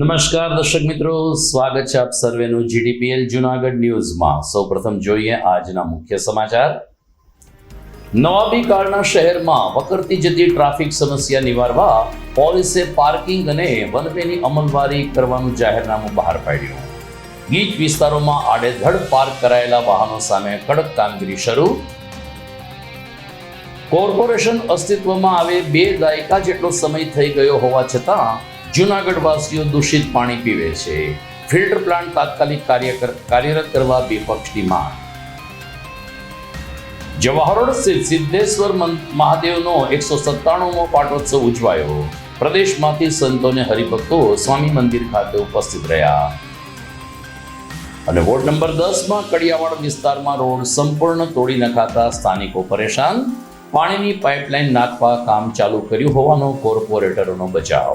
નમસ્કાર દર્શક મિત્રો, સ્વાગત છે આપ સર્વેનું જીડીપીએલ જુનાગઢ ન્યૂઝમાં. સૌપ્રથમ જોઈએ આજના મુખ્ય સમાચાર. નવાબી કાળના શહેરમાં વકરતી જતી ટ્રાફિક સમસ્યા નિવારવા પોલીસે પાર્કિંગ અને વનવેની અમલવારી કરવાનું જાહેરનામું બહાર પાડ્યું. ગીચ વિસ્તારોમાં આડેધડ પાર્ક કરાયેલા વાહનો સામે કડક કામગીરી શરૂ. કોર્પોરેશન અસ્તિત્વમાં આવે બે દાયકા જેટલો સમય થઈ ગયો હોવા છતાં જૂનાગઢ વાસીઓ દૂષિત પાણી પીવે છે. ફિલ્ટર પ્લાન્ટ તાત્કાલિક કાર્ય કાર્યરત કરવા વિપક્ષની માંગ. જવાહરોડ સ્થિત સિદ્ધેશ્વર મહાદેવનો એકસો સત્તાણુંમો પાટોત્સવ ઉજવાયો. પ્રદેશમાંથી સંતોને હરિભક્તો સ્વામી મંદિર ખાતે ઉપસ્થિત રહ્યા. અને વોર્ડ નંબર દસમાં કડિયાવાડ વિસ્તારમાં રોડ સંપૂર્ણ તોડી નખાતા સ્થાનિકો પરેશાન. પાણીની પાઇપલાઇન નાખવા કામ ચાલુ કર્યું હોવાનો કોર્પોરેટરોનો બચાવ.